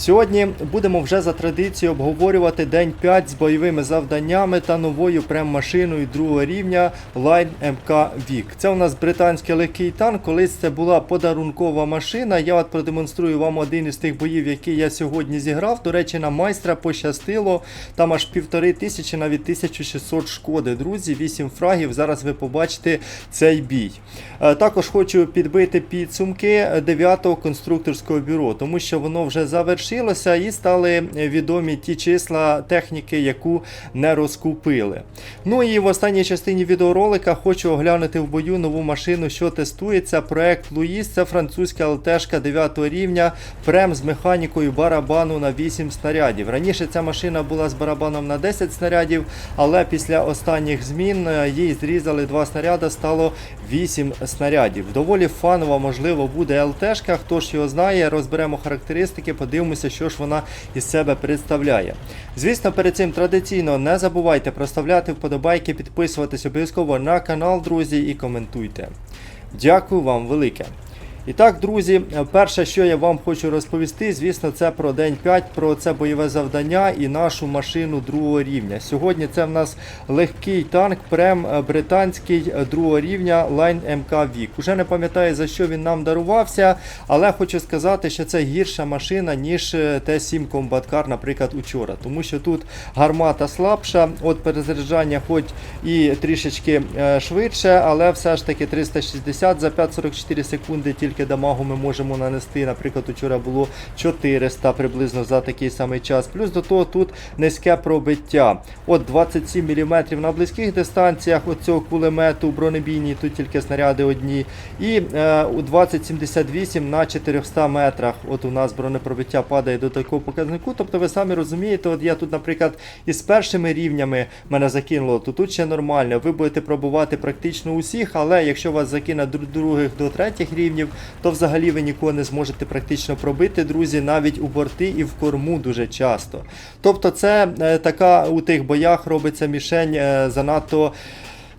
Сьогодні будемо вже за традицією обговорювати день 5 з бойовими завданнями та новою прем-машиною другого рівня Line MK Вік. Це у нас британський легкий танк. Колись це була подарункова машина. Я от продемонструю вам один із тих боїв, який я сьогодні зіграв. До речі, на майстра пощастило. Там аж півтори тисячі, навіть 1600 шкоди. Друзі, 8 фрагів. Зараз ви побачите цей бій. Е, Також хочу підбити підсумки 9-го конструкторського бюро, тому що воно вже завершилося і стали відомі ті числа техніки, яку не розкупили. Ну і в останній частині відеоролика хочу оглянути в бою нову машину, що тестується. Проект Луїс це французька ЛТшка 9 рівня, прем з механікою барабану на 8 снарядів. Раніше ця машина була з барабаном на 10 снарядів, але після останніх змін е, їй зрізали 2 снаряди, стало 8 снарядів. Доволі фанова, можливо, буде ЛТшка. Хто ж його знає, розберемо характеристики, подивимося, що ж вона із себе представляє. Звісно, перед цим традиційно не забувайте проставляти вподобайки, підписуватись обов'язково на канал, друзі, і коментуйте. Дякую вам велике. І так, друзі, перше, що я вам хочу розповісти, звісно, це про день 5, про це бойове завдання і нашу машину другого рівня. Сьогодні це в нас легкий танк, прем е, британський е, другого рівня Line MK Вік. Уже не пам'ятаю за що він нам дарувався, але хочу сказати, що це гірша машина, ніж е, Т7 Combat Car, наприклад, учора. Тому що тут гармата слабша, от перезаряджання хоч і трішечки швидше, але все ж таки 360 за 5,44 секунди тільки дамагу ми можемо нанести. Наприклад, учора було 400 приблизно за такий самий час. Плюс до того тут низьке пробиття. От 27 мм на близьких дистанціях от цього кулемету бронебійні, тут тільки снаряди одні. І е, у 2078 на 400 метрах. От у нас бронепробиття падає до такого показнику. Тобто ви самі розумієте, от я тут, наприклад, із першими рівнями мене закинуло, то тут ще нормально. Ви будете пробувати практично усіх, але якщо вас закине до других до третіх рівнів, то взагалі ви нікого не зможете практично пробити, друзі, навіть у борти і в корму дуже часто. Тобто, це е, така у тих боях робиться мішень е, занадто.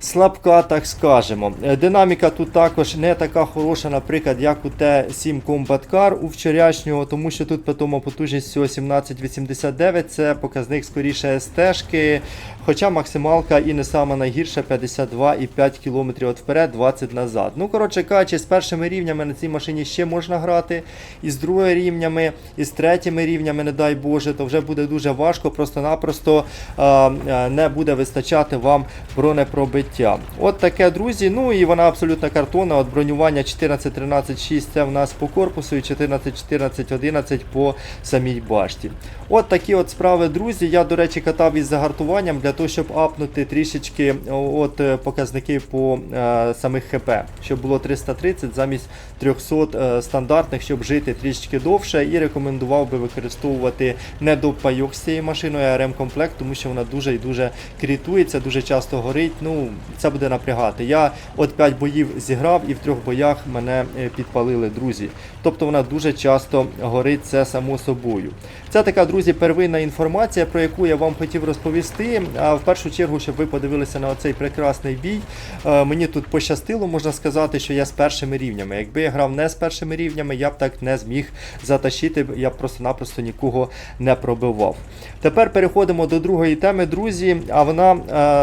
Слабка, так скажемо. Е, Динаміка тут також не така хороша, наприклад, як у Т7 Combat Car у вчорашнього, тому що тут питома потужність всього 1789, це показник скоріше СТ-шки, хоча максималка і не сама найгірша 52,5 км от вперед, 20 назад. Ну, коротше кажучи, з першими рівнями на цій машині ще можна грати, і з другими рівнями, і з третіми рівнями, не дай Боже, то вже буде дуже важко, просто-напросто а, не буде вистачати вам бронепробиття. От таке, друзі. Ну і вона абсолютно картонна. От бронювання 14, 13, 6 це в нас по корпусу і 14, 14, 11 по самій башті. От такі от справи, друзі. Я, до речі, катав із загартуванням для того, щоб апнути трішечки от е, показники по е, самих ХП, щоб було 330 замість 300 е, стандартних, щоб жити трішечки довше. І рекомендував би використовувати не допайок з цією машиною, а РМ-комплект, тому що вона дуже і дуже крітується, дуже часто горить. Ну, це буде напрягати. Я от 5 боїв зіграв і в трьох боях мене е, підпалили друзі. Тобто вона дуже часто горить це само собою. Це така, друзі, первинна інформація, про яку я вам хотів розповісти. А в першу чергу, щоб ви подивилися на оцей прекрасний бій. Е, Мені тут пощастило, можна сказати, що я з першими рівнями. Якби я грав не з першими рівнями, я б так не зміг затащити, я б просто-напросто нікого не пробивав. Тепер переходимо до другої теми, друзі. А вона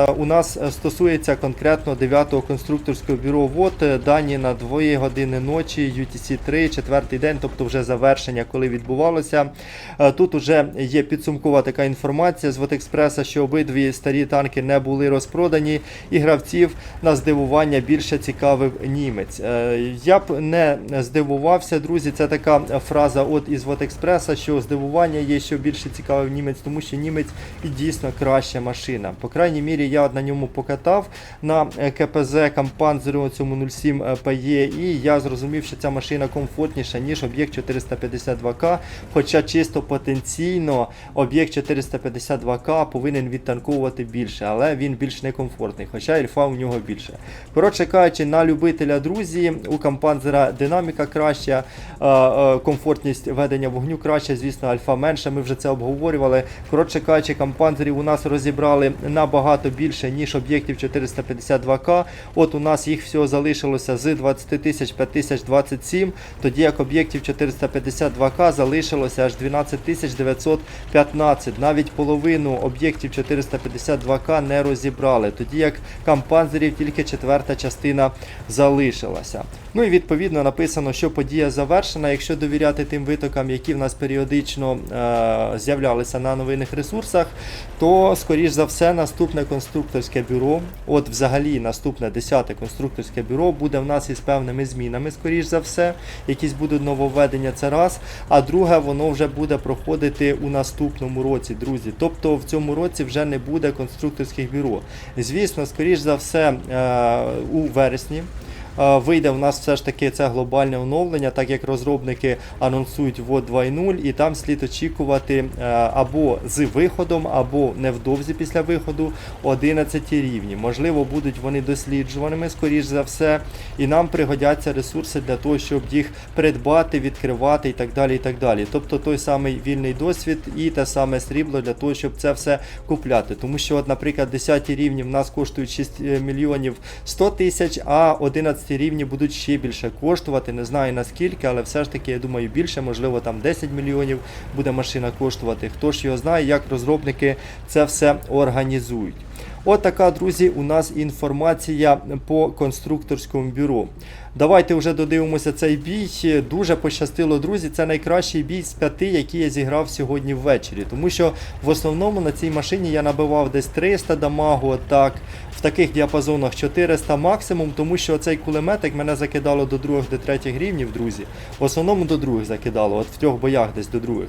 е, у нас стосується конкретно 9-го конструкторського бюро ВОД. Е, Дані на 2 години ночі, UTC 3, четвертий день, тобто вже завершення, коли відбувалося. Е, Тут вже є підсумкова така інформація з Вотекспреса, що обидві старі танки не були розпродані, і гравців на здивування більше цікавив німець. Е, Я б не здивувався, друзі. Це така фраза от із Вотекспреса, що здивування є, що більше цікавив німець, тому що німець і дійсно краща машина. По крайній мірі, я на ньому покатав на КПЗ цьому 07 PE, і я зрозумів, що ця машина комфортніша, ніж об'єкт 452К. Хоча чисто потенційно об'єкт 452К повинен відтанковувати більше, але він більш некомфортний, хоча ельфа у нього більше. Коротше кажучи, на любителя друзі, у Кампанзера динаміка краща, е, е, комфортність ведення вогню краща, звісно, альфа менша. Ми вже це обговорювали. Коротше кажучи, кампанзерів у нас розібрали набагато більше, ніж об'єктів 452К. От у нас їх всього залишилося з 20 тисяч 5027, тоді як об'єктів 452К залишилося аж 12 тисяч 915. Навіть половину об'єктів 452К не розібрали, тоді як кампанзерів тільки четверта частина залишилася. Ну і відповідно написано, що подія завершена. Якщо довіряти тим витокам, які в нас періодично е, з'являлися на новинних ресурсах, то скоріш за все наступне конструкторське бюро, от взагалі наступне 10 конструкторське бюро буде в нас із певними змінами, скоріш за все, якісь будуть нововведення, це раз. А друге, воно вже буде проходити у наступному році, друзі. Тобто в цьому році вже не буде конструкторських бюро. Звісно, скоріш за все, е, у вересні. Е, Вийде в нас все ж таки це глобальне оновлення, так як розробники анонсують WOD 2.0, і там слід очікувати е, або з виходом, або невдовзі після виходу 11 рівні. Можливо, будуть вони досліджуваними, скоріш за все, і нам пригодяться ресурси для того, щоб їх придбати, відкривати і так далі. і так далі. Тобто той самий вільний досвід і те саме срібло для того, щоб це все купляти. Тому що, от, наприклад, 10 рівні в нас коштують 6 мільйонів 100 тисяч, а 11 рівні будуть ще більше коштувати. Не знаю наскільки, але все ж таки, я думаю, більше, можливо, там 10 мільйонів буде машина коштувати. Хто ж його знає, як розробники це все організують. От така, друзі, у нас інформація по конструкторському бюро. Давайте вже додивимося цей бій. Дуже пощастило, друзі. Це найкращий бій з п'яти, який я зіграв сьогодні ввечері. Тому що в основному на цій машині я набивав десь 300 дамагу, так, в таких діапазонах 400 максимум, тому що цей кулеметик мене закидало до других, до третіх рівнів, друзі. В основному до других закидало, от в трьох боях десь до других.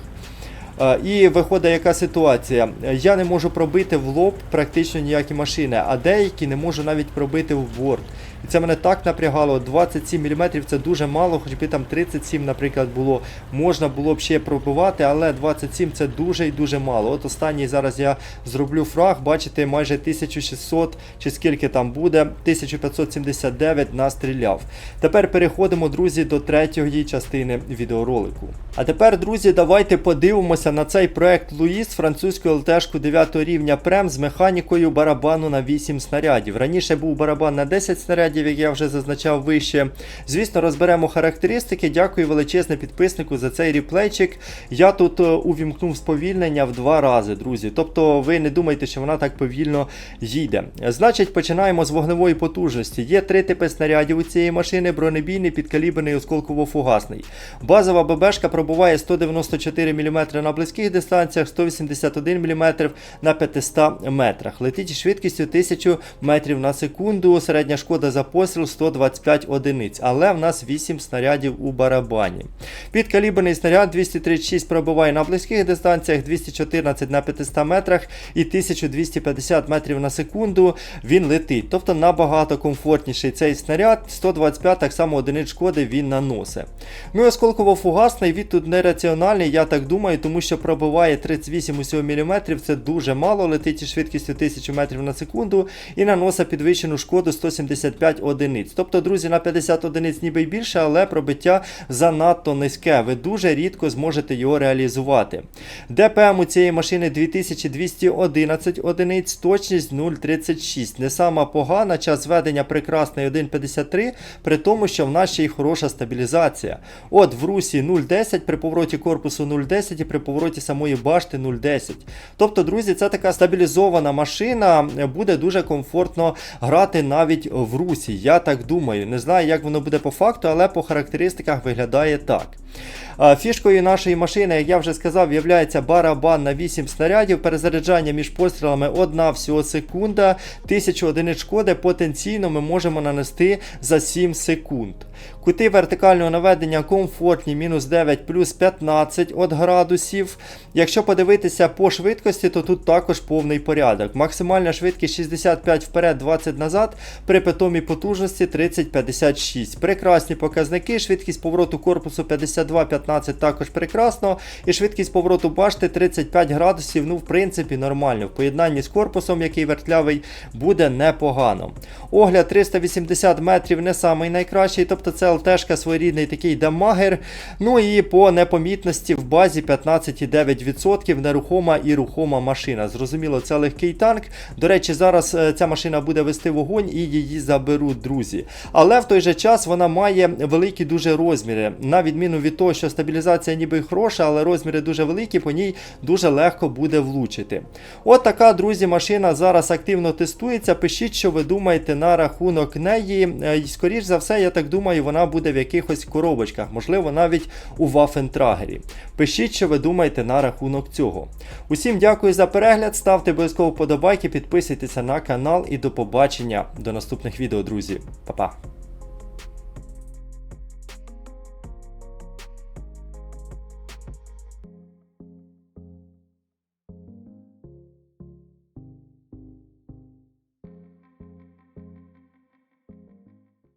Е, І виходить яка ситуація. Я не можу пробити в лоб практично ніякі машини, а деякі не можу навіть пробити в борт. І це мене так напрягало. 27 мм це дуже мало, хоч би там 37, наприклад, було. Можна було б ще пробивати, але 27 це дуже і дуже мало. От останній зараз я зроблю фраг, бачите, майже 1600 чи скільки там буде, 1579 настріляв. Тепер переходимо, друзі, до третьої частини відеоролику. А тепер, друзі, давайте подивимося на цей проект Луїс, французьку ЛТшку 9 рівня Прем з механікою барабану на 8 снарядів. Раніше був барабан на 10 снарядів, як я вже зазначав вище. Звісно, розберемо характеристики. Дякую величезне підписнику за цей реплейчик. Я тут е, увімкнув сповільнення в два рази, друзі. Тобто ви не думайте, що вона так повільно їде. Значить, починаємо з вогневої потужності. Є три типи снарядів у цієї машини: бронебійний, підкаліберний, осколково-фугасний. Базова ББшка пробуває 194 мм на близьких дистанціях, 181 мм на 500 метрах. Летить швидкістю 1000 метрів на секунду. Середня шкода за постріл 125 одиниць, але в нас 8 снарядів у барабані. Підкаліберний снаряд 236 пробиває на близьких дистанціях, 214 на 500 метрах і 1250 метрів на секунду він летить. Тобто набагато комфортніший цей снаряд. 125 так само одиниць шкоди він наносить. Ну і осколково-фугасний від тут нераціональний, я так думаю, тому що пробиває 38 усього мм, це дуже мало, летить із швидкістю 1000 метрів на секунду і наносить підвищену шкоду 175 одиниць. Тобто, друзі, на 50 одиниць ніби й більше, але пробиття занадто низьке. Ви дуже рідко зможете його реалізувати. ДПМ у цієї машини 2211 одиниць, точність 0,36. Не сама погана, час ведення прекрасний 1,53, при тому, що в нас ще й хороша стабілізація. От в русі 0,10, при повороті корпусу 0,10 і при повороті самої башти 0,10. Тобто, друзі, це така стабілізована машина, буде дуже комфортно грати навіть в русі. Я так думаю. Не знаю, як воно буде по факту, але по характеристиках виглядає так. Фішкою нашої машини, як я вже сказав, є барабан на 8 снарядів, перезаряджання між пострілами 1 всього секунда, 1000 одиниць шкоди потенційно ми можемо нанести за 7 секунд. Кути вертикального наведення комфортні, мінус 9 плюс 15 от градусів. Якщо подивитися по швидкості, то тут також повний порядок. Максимальна швидкість 65 вперед, 20 назад, при питомій потужності 30-56. Прекрасні показники, швидкість повороту корпусу 50 62-15 також прекрасно. І швидкість повороту башти 35 градусів, ну, в принципі, нормально. В поєднанні з корпусом, який вертлявий, буде непогано. Огляд 380 метрів не самий найкращий, тобто це ЛТшка своєрідний такий дамагер. Ну і по непомітності в базі 15,9% нерухома і рухома машина. Зрозуміло, це легкий танк. До речі, зараз е, ця машина буде вести вогонь і її заберуть друзі. Але в той же час вона має великі дуже розміри. На відміну від того, що стабілізація ніби хороша, але розміри дуже великі, по ній дуже легко буде влучити. От така, друзі, машина зараз активно тестується. Пишіть, що ви думаєте на рахунок неї. Е, І, скоріш за все, я так думаю, вона буде в якихось коробочках, можливо, навіть у вафентрагері. Пишіть, що ви думаєте на рахунок цього. Усім дякую за перегляд, ставте обов'язково подобайки, підписуйтеся на канал і до побачення до наступних відео, друзі. Па-па.